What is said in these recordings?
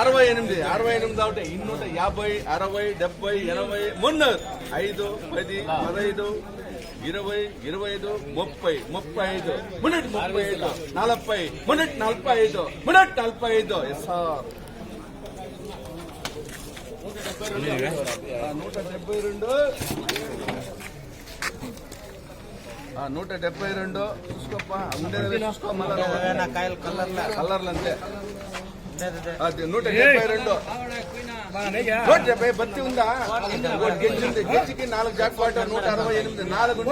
అరవై ఎనిమిది అరవై ఎనిమిది ఒకటి ఇన్నూట యాభై అరవై డెబ్బై ఎనభై మున్నూరు ఐదు పది పదహైదు ఇరవై ఇరవై ఐదు ముప్పై ముప్పై ఐదు. మున్నట్ ముప్పై ఐదు. నలభై. మున్నట్ నలభై ఐదు. మున్నట్ నలభై ఐదు. ఎస్ సార్ నూట డెబ్బై రెండు. నూట డెబ్బై రెండు. చూసుకోప్పా ఉండేది చూసుకో కలర్లా. కలర్లు అంతే. నూట డెబ్బై రెండు. నూట డెబ్బై బత్తి ఉందా? ఉంది గెజ్జికి నాలుగు జాక్ పాట నూట అరవై ఎనిమిది. నాలుగు.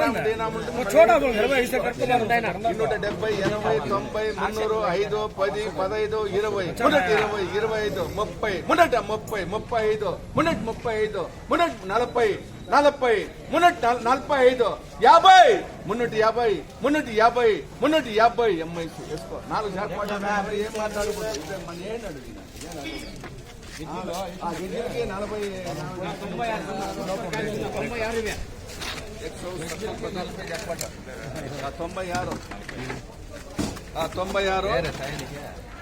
నూట డెబ్బై ఎనభై తొంభై మున్నూరు ఐదు పది పదహైదు ఇరవై. మున్నటి ఇరవై ఇరవై ఐదు ముప్పై. మున్నట ముప్పై ముప్పై ఐదు. మున్నటి ముప్పై ఐదు. మున్నటి నలభై. నలభై మున్నటి నలభై ఐదు యాభై మున్నటి యాభై మున్నటి యాభై మున్నటి యాభై ఎంఐ వేసుకో. నాలుగు శాతం ఏం మాట్లాడకూడదు నలభై తొంభై ఆరు. తొంభై ఆరు.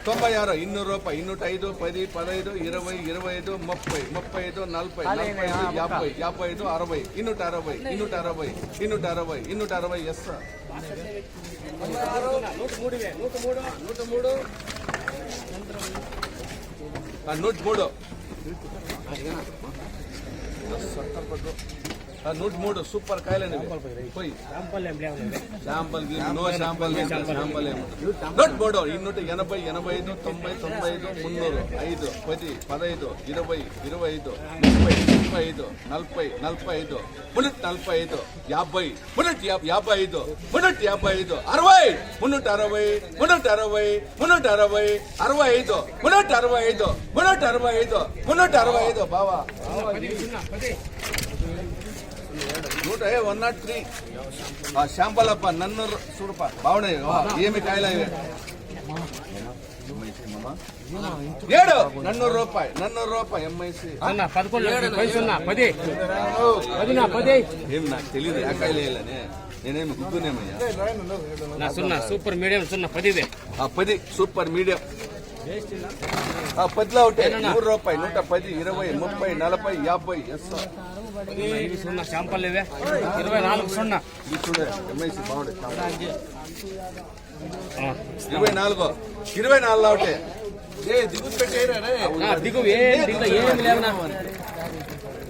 తొంభై ఆరు ఇన్నూరు రూపాయి ఇన్నూట ఐదు పది పదహైదు ఇరవై ఇరవై ఐదు ముప్పై ముప్పై ఐదు నలభై నలభై ఐదు యాభై యాభై ఐదు అరవై ఇన్నూట అరవై ఇన్నూట అరవై ఇన్నూట అరవై ఇన్నూట అరవై ఎస్ సార్ నూట మూడు నూట మూడు నూట మూడు సూపర్ కాయలండి పోయి శాంపల్ నో శాంపల్ శాంపల్ నూట మూడు ఇన్నూట ఎనభై ఎనభై ఐదు తొంభై తొంభై ఐదు మున్నూరు ఐదు పది పదహైదు ఇరవై ఇరవై ఐదు ముప్పై ముప్పై ఐదు నలభై నలభై ఐదు మున్నూట నలభై ఐదు యాభై మున్నూట యాభై ఐదు మున్నూట యాభై ఐదు అరవై మున్నూట అరవై మున్నూట అరవై మున్నూట అరవై అరవై ఐదు మున్నూట అరవై ఐదు మున్నూట అరవై ఐదు మున్నూట అరవై ఐదు బావా నూట వన్ నాట్ త్రీ ఆ శాంపలప్ప నన్ను చూడప్ప బాగున్నాయి వా, ఏమి కాయలు ఇవి? ఏడు నన్నూరు రూపాయి నన్నూరు రూపాయి ఎంఐసి సున్నా పదకొండు పది సున్నా పది పది నా పది ఏం నాకు తెలియదు ఆ కాయలు వేయాలని నేనేమి గుర్తునేమయ్యా నా సున్నా సూపర్ మీడియం సున్నా పదిదే ఆ పది సూపర్ మీడియం ఆ పదిలో ఒకటి నూరు రూపాయి నూట పది ఇరవై ముప్పై నలభై యాభై ఎస్ ఇవి సున్నా శాంపల్ ఇవే. ఇరవై నాలుగు సున్నా. ఇరవై నాలుగు. ఇరవై నాలుగు ఒకటి ఏ దిగు దిగు ఏం ఏం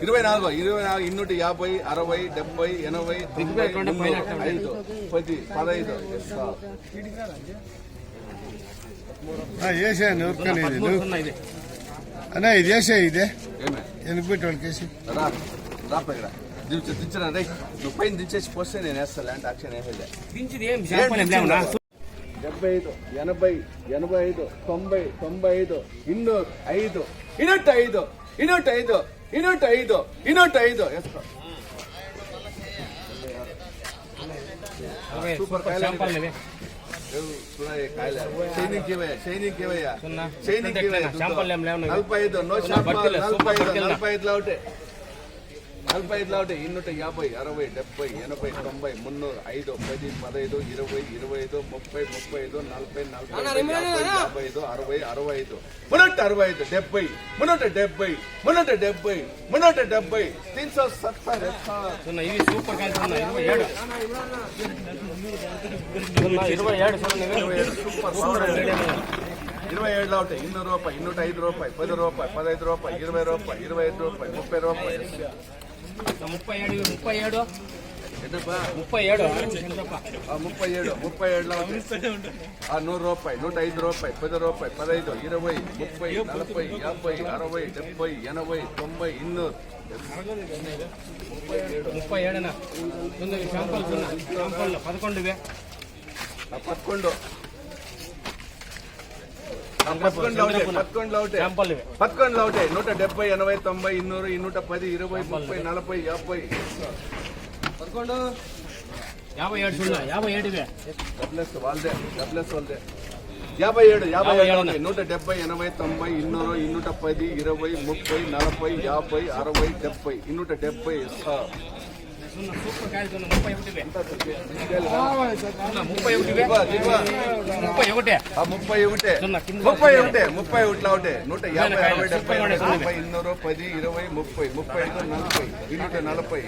ఇరవై నాలుగు ఇరవై నాలుగు ఇన్నూటి యాభై అరవై డెబ్బై ఎనభై తొంభై ఐదు పది పదహైదు. వేసాను ఎవరికైనా ఇది అన్నా ఇది వేసే ఇదే. ఏమే? ఎందుకు పెట్టి వాళ్ళకి వేసి రా. రాప ఇక్కడ దించు దించిన రే నువ్వు పైన దించేసి పోస్తే నేను వేస్తా ల్యాండ్ యాక్షన్ ఏమీ లేదు దించిది ఏం శాంపల్ ఏం లేవు నా డెబ్బై ఐదు ఎనభై ఎనభై ఐదు తొంభై తొంభై ఐదు ఇన్నూరు ఐదు ఇన్నూట ఐదు ఇన్నూట ఐదు ఇన్నూట ఐదు ఇన్నూట ఐదు వేసుకో సూపర్ కాయలు శాంపల్ ఇవే షైనింగ్ ఇవయ్యా షైనింగ్ ఇవయ్యా సున్నా. షైనింగ్ ఎంత ఇవయ్యా ఎక్కడ? శాంపల్ ఏం లేవు నాకు. నలభై ఐదు నో సున్నా, శాంపల్ బట్టిలే, నలభై సూపర్ ఐదు బట్టిలే. నలభై ఐదు ఒకటి నలభై ఐదు ఒకటి ఇన్నూట యాభై అరవై డెబ్బై ఎనభై తొంభై మున్నూరు ఐదు పది పదహైదు ఇరవై ఇరవై ఐదు ముప్పై ముప్పై ఐదు నలభై నలభై ఐదు, యాభై ఐదు అరవై అరవై ఐదు మున్నూట అరవై ఐదు డెబ్బై మున్నూట డెబ్బై మున్నూట డెబ్బై మున్నూట డెబ్బై తీన్ సో సత్తారు ఇవి సూపర్ ఇరవై ఏడు ఇరవై ఏడు. సూపర్. ఇరవై ఏడులో ఒకటి ఇన్నూరు రూపాయి ఇన్నూట ఐదు రూపాయి పది రూపాయి పదహైదు రూపాయి ఇరవై రూపాయి ఇరవై ఐదు రూపాయి ముప్పై రూపాయి ముప్పై ఏడు ఇవి ముప్పై ఏడు ఎందుకు ముప్పై ఏడు ఆ ముప్పై ఏడు ముప్పై ఏడులో ఒకటి. ఆ నూరు రూపాయి నూట ఐదు రూపాయి పది రూపాయి పదహైదు ఇరవై ముప్పై నలభై యాభై అరవై డెబ్బై ఎనభై తొంభై ఇన్నూరు ముప్పై ఏడునా సున్నా ఇవి శాంపల్ సున్నా శాంపల్ పదకొండు ఇవే ఆ పదకొండు ఆ పదకొండులో ఒకటి నూట డెబ్బై ఎనభై తొంభై ఇన్నూరు ఇన్నూట పది ఇరవై ముప్పై నలభై యాభై. పదకొండు. యాభై ఏడు యాభై ఏడు ఇవే. డబ్ల్యూఎస్ వాళ్ళదే డబ్ల్యూఎస్ వాళ్ళదే. యాభై ఏడు యాభై ఏడు. నూట డెబ్బై ఎనభై తొంభై ఇన్నూరు ఇన్నూట పది ఇరవై ముప్పై నలభై యాభై అరవై డెబ్బై ఇన్నూట డెబ్బై ముప్పై ఒకటి ముప్పై ఒకటి. ముప్పై ఒకటే. ముప్పై ఒకటే. ముప్పై ఒకటే ముప్పై ఒకటిలా ఒకటే. నూట యాభై అరవై డెబ్బై. తొంభై ఇన్నూరు పది ఇరవై ముప్పై. ముప్పై ఐదు నలభై. ఇన్నూట నలభై.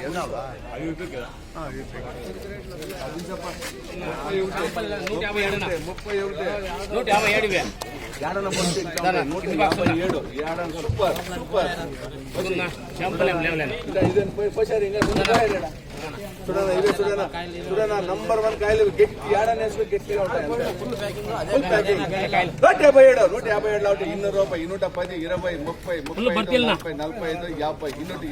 యాభై ఏడు ముప్పై ఒకటే. నూట యాభై ఏడు వే ఏడన పొంది నూట యాభై ఏడు ఏడన సూపర్ సూపర్ సున్నా చెంపలేం లేవలేను ఇంకా ఇదేం పోయి పోసారు ఇంకా రెండు కాయలు ఈడ. చూడనా ఇవే చూడనా చూడనా నంబర్ వన్ కాయలు గట్టి ఏడన వేసుకుని గట్టిగా ఉంటాయి అంతే. Full packing. నూట యాభై ఏడు నూట యాభై ఏడు ఒకటి ఇన్నూరు రూపాయి నూట పది ఇరవై ముప్పై ముప్పై ఐదు, బర్తీలనా? నలభై నలభై ఐదు యాభై ఇన్నూట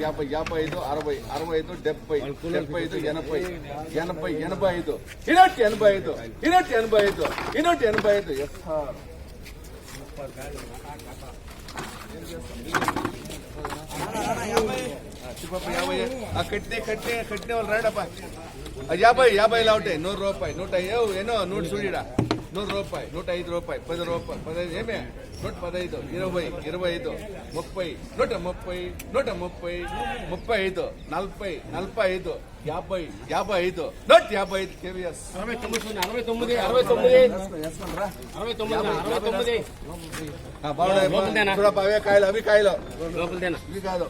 యాభై యాభై ఎనభై ఐదు ఇన్నూటి ఎనభై ఐదు ఎస్ సార్ చిప్పప్ప యాభై యాభై ఉంటాయి. నూరు రూపాయి. నూట ఎన్నో నూట చూడిడా? నూరు రూపాయి. నూట ఐదు రూపాయి. పది రూపాయి. పదహైదు ఏమే? నూట పదహైదు ఇరవై ఇరవై ఐదు. ముప్పై. నూట ముప్పై నూట ముప్పై ముప్పై ఐదు. నలభై నలభై ఐదు. యాభై యాభై ఐదు. నూట యాభై ఐదు కేవీఎస్. అరవై తొమ్మిది అరవై తొమ్మిది అరవై తొమ్మిది. అరవై తొమ్మిది అరవై తొమ్మిది. బాగున్నాయి లోపలిదేనా? చూడప్ప అవే కాయలు అవి కాయలు. ఇవి కాదు.